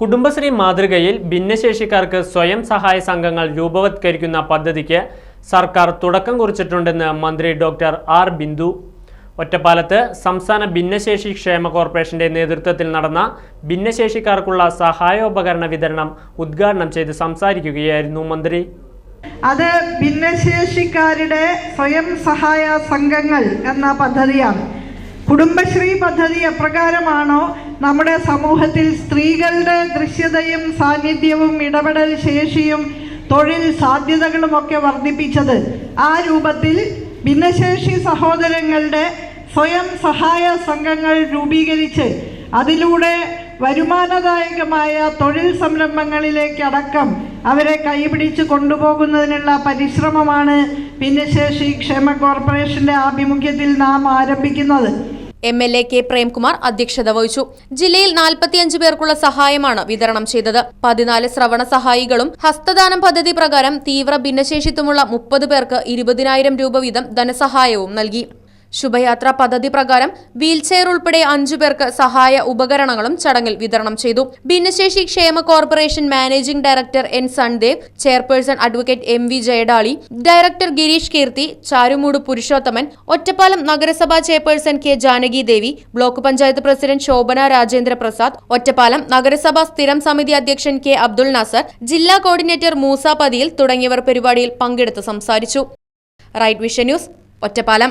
കുടുംബശ്രീ മാതൃകയിൽ ഭിന്നശേഷിക്കാർക്ക് സ്വയം സഹായ സംഘങ്ങൾ രൂപവത്കരിക്കുന്ന പദ്ധതിക്ക് സർക്കാർ തുടക്കം കുറിച്ചിട്ടുണ്ടെന്ന് മന്ത്രി ഡോക്ടർ ആർ ബിന്ദു. ഒറ്റപ്പാലത്ത് സംസ്ഥാന ഭിന്നശേഷി ക്ഷേമ കോർപ്പറേഷന്റെ നേതൃത്വത്തിൽ നടന്ന ഭിന്നശേഷിക്കാർക്കുള്ള സഹായോപകരണ വിതരണം ഉദ്ഘാടനം ചെയ്ത് സംസാരിക്കുകയായിരുന്നു മന്ത്രി. അത് ഭിന്നശേഷിക്കാരുടെ സ്വയം സഹായ സംഘങ്ങൾ എന്ന പദ്ധതിയാണ്. കുടുംബശ്രീ പദ്ധതി എപ്രകാരമാണോ നമ്മുടെ സമൂഹത്തിൽ സ്ത്രീകളുടെ ദൃശ്യതയും സാന്നിധ്യവും ഇടപെടൽ ശേഷിയും തൊഴിൽ സാധ്യതകളുമൊക്കെ വർദ്ധിപ്പിച്ചത് ആ രൂപത്തിൽ ഭിന്നശേഷി സഹോദരങ്ങളുടെ സ്വയം സഹായ സംഘങ്ങൾ രൂപീകരിച്ച് അതിലൂടെ വരുമാനദായകമായ തൊഴിൽ സംരംഭങ്ങളിലേക്കടക്കം അവരെ കൈപിടിച്ച് കൊണ്ടുപോകുന്നതിനുള്ള പരിശ്രമമാണ് ഭിന്നശേഷി ക്ഷേമ കോർപ്പറേഷന്റെ ആഭിമുഖ്യത്തിൽ നാം ആരംഭിക്കുന്നത്. M L A K Premkumar അധ്യക്ഷത വഹിച്ചു. ജില്ലയിൽ നാൽപ്പത്തിയഞ്ച് പേർക്കുള്ള സഹായമാണ് വിതരണം ചെയ്തത്. പതിനാല് ശ്രവണ സഹായികളും ഹസ്തദാനം പദ്ധതി പ്രകാരം തീവ്ര ഭിന്നശേഷിത്വമുള്ള മുപ്പത് പേർക്ക് ഇരുപതിനായിരം രൂപ വീതം ധനസഹായവും നൽകി. ശുഭയാത്ര പദ്ധതി പ്രകാരം വീൽചെയർ ഉൾപ്പെടെ അഞ്ചു പേർക്ക് സഹായ ഉപകരണങ്ങളും ചടങ്ങിൽ വിതരണം ചെയ്തു. ഭിന്നശേഷി ക്ഷേമ corporation managing director N Sundev chairperson advocate M V Jayadaly director Girish Keerthi Charummood Purushothaman Ottapalam നഗരസഭാ chairperson K Janaki Devi block panchayat president Shobhana Rajendra Prasad Ottapalam നഗരസഭാ സ്ഥിരം സമിതി അധ്യക്ഷൻ കെ അബ്ദുൾ നാസർ ജില്ലാ കോർഡിനേറ്റർ മൂസ പതിയിൽ തുടങ്ങിയവർ പരിപാടിയിൽ പങ്കെടുത്ത് സംസാരിച്ചു. Right vision news Ottapalam.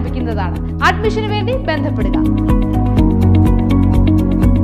ആരംഭിക്കുന്നതാണ് അഡ്മിഷന് വേണ്ടി ബന്ധപ്പെടുക.